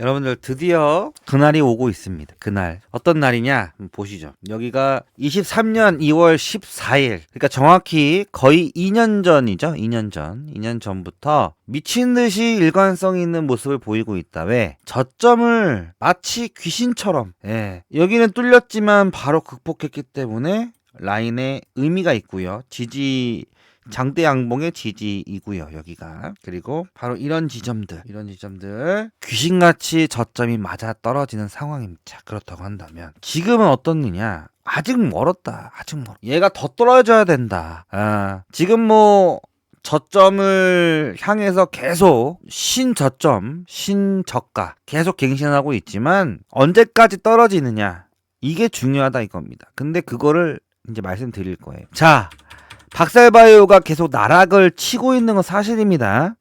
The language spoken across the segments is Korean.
여러분들 드디어 그날이 오고 있습니다. 그날 어떤 날이냐 보시죠. 여기가 23년 2월 14일. 그러니까 정확히 거의 2년 전이죠. 2년 전. 2년 전부터 미친 듯이 일관성 있는 모습을 보이고 있다. 왜? 저점을 마치 귀신처럼. 예. 여기는 뚫렸지만 바로 극복했기 때문에 라인에 의미가 있고요. 지지 장대 양봉의 지지이고요 여기가. 그리고 바로 이런 지점들 이런 지점들. 귀신같이 저점이 맞아 떨어지는 상황입니다 자, 그렇다고 한다면 지금은 어떻느냐? 아직 멀었다 아직 멀 얘가 더 떨어져야 된다. 아, 지금 뭐 저점을 향해서 계속 신저점 신저가 계속 갱신하고 있지만 언제까지 떨어지느냐? 이게 중요하다 이겁니다. 근데 그거를 이제 말씀드릴 거예요. 자 박살바이오가 계속 나락을 치고 있는 건 사실입니다.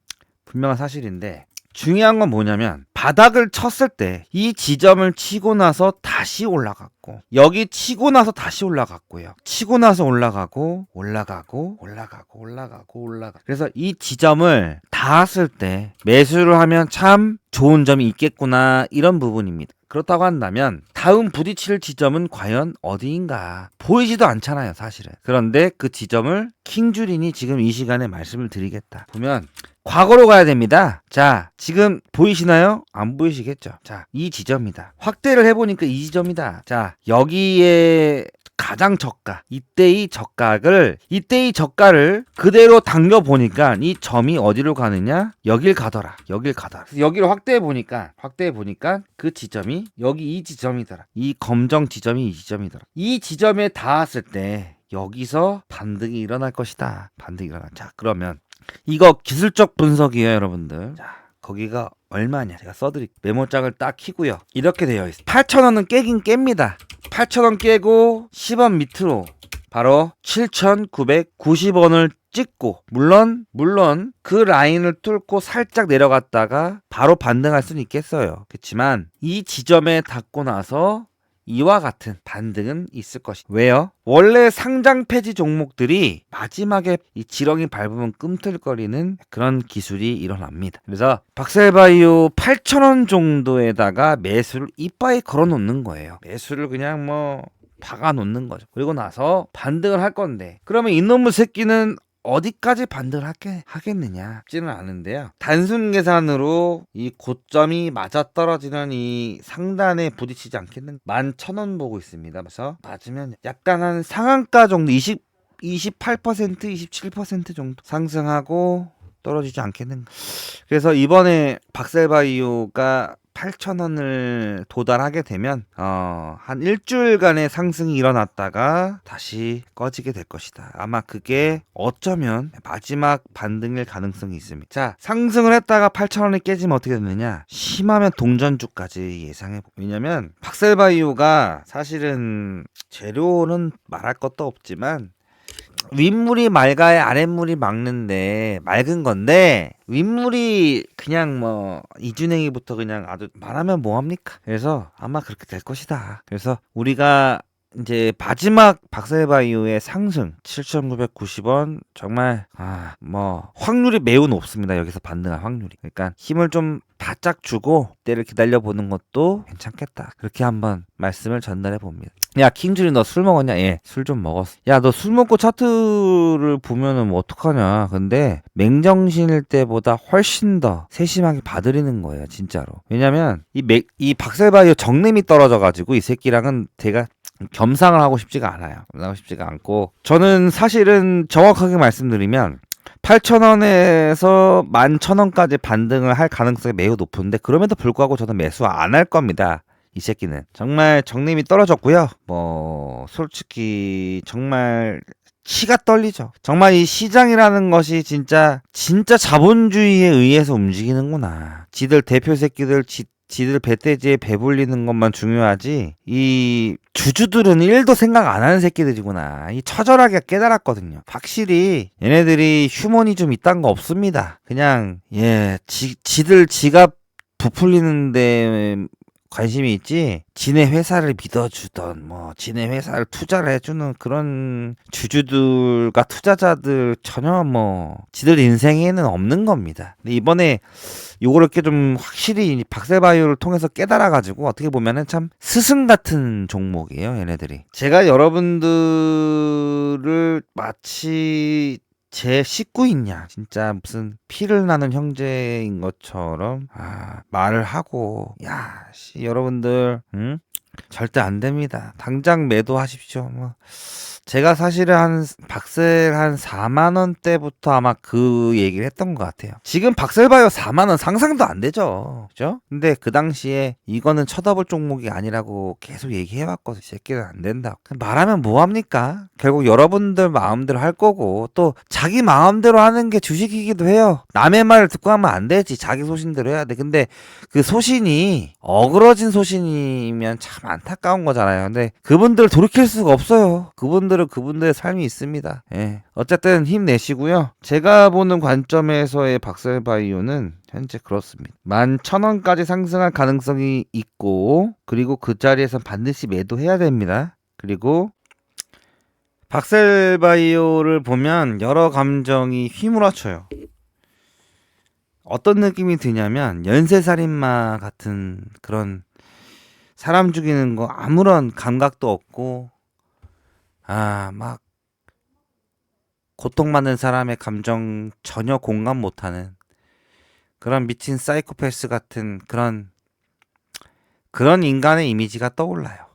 분명한 사실인데 중요한 건 뭐냐면 바닥을 쳤을 때 이 지점을 치고 나서 다시 올라갔고 여기 치고 나서 다시 올라갔고요. 치고 나서 올라가고 올라가고 올라가고 올라가고 올라가. 그래서 이 지점을 닿았을 때 매수를 하면 참 좋은 점이 있겠구나 이런 부분입니다. 그렇다고 한다면 다음 부딪힐 지점은 과연 어디인가? 보이지도 않잖아요 사실은. 그런데 그 지점을 킹주린이 지금 이 시간에 말씀을 드리겠다. 보면 과거로 가야 됩니다. 자 지금 보이시나요? 안 보이시겠죠? 자 이 지점이다. 확대를 해보니까 이 지점이다. 자 여기에 가장 저가 이때의 저가를 이때의 저가를 그대로 당겨 보니까 이 점이 어디로 가느냐? 여길 가더라. 여길 가더라. 여기를 확대해 보니까 확대해 보니까 그 지점이 여기 이 지점이더라. 이 검정 지점이 이 지점이더라. 이 지점에 닿았을 때 여기서 반등이 일어날 것이다. 반등이 일어나. 자 그러면 이거 기술적 분석이에요 여러분들. 자 거기가 얼마냐? 제가 써드릴 메모장을 딱 키고요. 이렇게 되어 있어 8,000원은 깨긴 깹니다 8,000원 깨고 10원 밑으로 바로 7,990원을 찍고 물론 물론 그 라인을 뚫고 살짝 내려갔다가 바로 반등할 수는 있겠어요. 그렇지만 이 지점에 닿고 나서 이와 같은 반등은 있을 것이. 왜요? 원래 상장 폐지 종목들이 마지막에 이 지렁이 밟으면 꿈틀거리는 그런 기술이 일어납니다. 그래서 박셀바이오 8,000원 정도에다가 매수를 이빠이 걸어 놓는 거예요. 매수를 그냥 뭐 박아 놓는 거죠. 그리고 나서 반등을 할 건데 그러면 이놈의 새끼는 어디까지 반등을 하게, 하겠느냐 쉽지는 않은데요. 단순 계산으로 이 고점이 맞아떨어지는 이 상단에 부딪히지 않겠는 11,000원 보고 있습니다. 그래서 맞으면 약간 한 상한가 정도 20 28% 27% 정도 상승하고 떨어지지 않겠는가 그래서 이번에 박셀바이오가 8,000원을 도달하게 되면 어, 한 일주일간의 상승이 일어났다가 다시 꺼지게 될 것이다. 아마 그게 어쩌면 마지막 반등일 가능성이 있습니다. 자, 상승을 했다가 8,000원이 깨지면 어떻게 되느냐? 심하면 동전주까지 예상해 보. 왜냐면 박셀바이오가 사실은 재료는 말할 것도 없지만 윗물이 맑아야 아랫물이 맑는데 맑은 건데 윗물이 그냥 뭐 이준행이부터 그냥 아주 말하면 뭐합니까? 그래서 아마 그렇게 될 것이다. 그래서 우리가 이제 마지막 박사바이오의 상승 7,990 원 정말 아 뭐 확률이 매우 높습니다. 여기서 반등할 확률이. 그러니까 힘을 좀 바짝 주고 때를 기다려 보는 것도 괜찮겠다. 그렇게 한번 말씀을 전달해 봅니다. 야 킹준이 너 술 먹었냐? 예, 술 좀 먹었어. 야 너 술 먹고 차트를 보면은 뭐 어떡하냐? 근데 맹정신일 때보다 훨씬 더 세심하게 봐드리는 거예요, 진짜로. 왜냐면 이, 맥, 이 박셀바이오 정nem이 떨어져가지고 이 새끼랑은 제가 겸상을 하고 싶지가 않아요. 겸상하고 싶지가 않고 저는 사실은 정확하게 말씀드리면 8,000원에서 11,000원까지 반등을 할 가능성이 매우 높은데 그럼에도 불구하고 저는 매수 안 할 겁니다. 이 새끼는 정말 정림이 떨어졌고요. 뭐 솔직히 정말 치가 떨리죠. 정말 이 시장이라는 것이 진짜 진짜 자본주의에 의해서 움직이는구나. 지들 대표 새끼들 지, 지들 배돼지에 배불리는 것만 중요하지 이 주주들은 1도 생각 안 하는 새끼들이구나. 이 처절하게 깨달았거든요. 확실히 얘네들이 휴먼이 좀 이딴 거 없습니다. 그냥 예 지, 지들 지갑 부풀리는 데 관심이 있지 지네 회사를 믿어주던 뭐 지네 회사를 투자를 해주는 그런 주주들과 투자자들 전혀 뭐 지들 인생에는 없는 겁니다. 근데 이번에 요거를 이렇게 좀 확실히 박셀바이오를 통해서 깨달아가지고 어떻게 보면은 참 스승 같은 종목이에요, 얘네들이. 제가 여러분들을 마치 제 식구있냐 진짜 무슨 피를 나는 형제인 것처럼 아, 말을 하고 야 씨, 여러분들 응? 절대 안 됩니다 당장 매도하십시오 뭐 제가 사실은 한 박셀 한 4만 원대부터 아마 그 얘기를 했던 것 같아요. 지금 박셀 바이오 4만 원 상상도 안 되죠. 그죠? 근데 그 당시에 이거는 쳐다볼 종목이 아니라고 계속 얘기해 왔거든. 새끼는 안 된다. 말하면 뭐 합니까? 결국 여러분들 마음대로 할 거고 또 자기 마음대로 하는 게 주식이기도 해요. 남의 말을 듣고 하면 안 되지. 자기 소신대로 해야 돼. 근데 그 소신이 어그러진 소신이면 참 안타까운 거잖아요. 근데 그분들 돌이킬 수가 없어요. 그분들은 그분들의 삶이 있습니다. 예. 어쨌든 힘내시고요. 제가 보는 관점에서의 박셀바이오는 현재 그렇습니다. 만 천원까지 상승할 가능성이 있고 그리고 그 자리에서 반드시 매도해야 됩니다. 그리고 박셀바이오를 보면 여러 감정이 휘몰아쳐요. 어떤 느낌이 드냐면 연쇄살인마 같은 그런 사람 죽이는 거 아무런 감각도 없고 아 막 고통받는 사람의 감정 전혀 공감 못하는 그런 미친 사이코패스 같은 그런 그런 인간의 이미지가 떠올라요.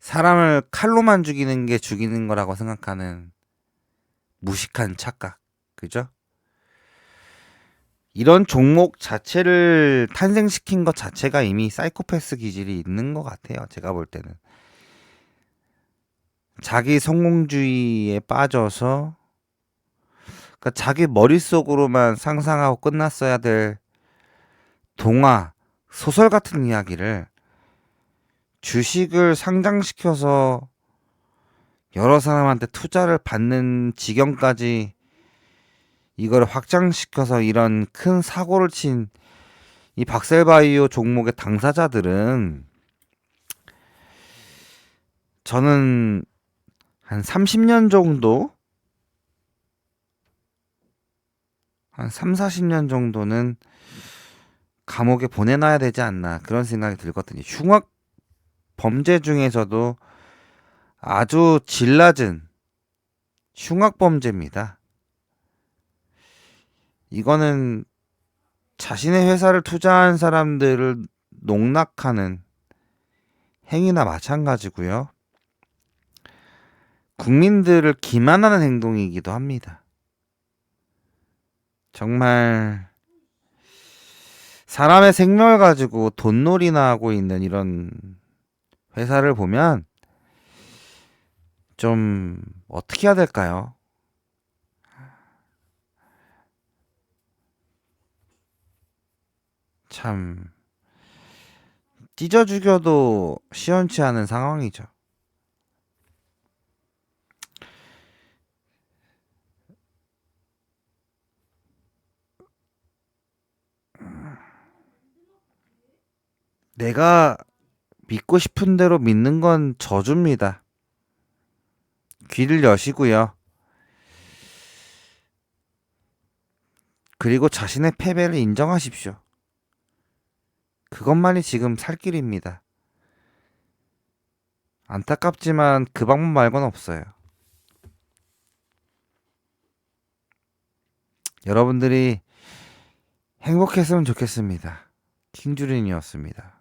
사람을 칼로만 죽이는 게 죽이는 거라고 생각하는 무식한 착각. 그죠? 이런 종목 자체를 탄생시킨 것 자체가 이미 사이코패스 기질이 있는 것 같아요. 제가 볼 때는. 자기 성공주의에 빠져서 그러니까 자기 머릿속으로만 상상하고 끝났어야 될 동화, 소설 같은 이야기를 주식을 상장시켜서 여러 사람한테 투자를 받는 지경까지 이걸 확장시켜서 이런 큰 사고를 친 이 박셀바이오 종목의 당사자들은 저는 한 30년 정도 한 3, 40년 정도는 감옥에 보내놔야 되지 않나 그런 생각이 들거든요. 흉악 범죄 중에서도 아주 질 낮은 흉악 범죄입니다. 이거는 자신의 회사를 투자한 사람들을 농락하는 행위나 마찬가지고요. 국민들을 기만하는 행동이기도 합니다. 정말 사람의 생명을 가지고 돈놀이나 하고 있는 이런 회사를 보면 좀 어떻게 해야 될까요? 참 찢어 죽여도 시원치 않은 상황이죠. 내가 믿고 싶은 대로 믿는 건 저주입니다. 귀를 여시고요. 그리고 자신의 패배를 인정하십시오. 그것만이 지금 살 길입니다. 안타깝지만 그 방법 말고는 없어요. 여러분들이 행복했으면 좋겠습니다. 킹주린이었습니다.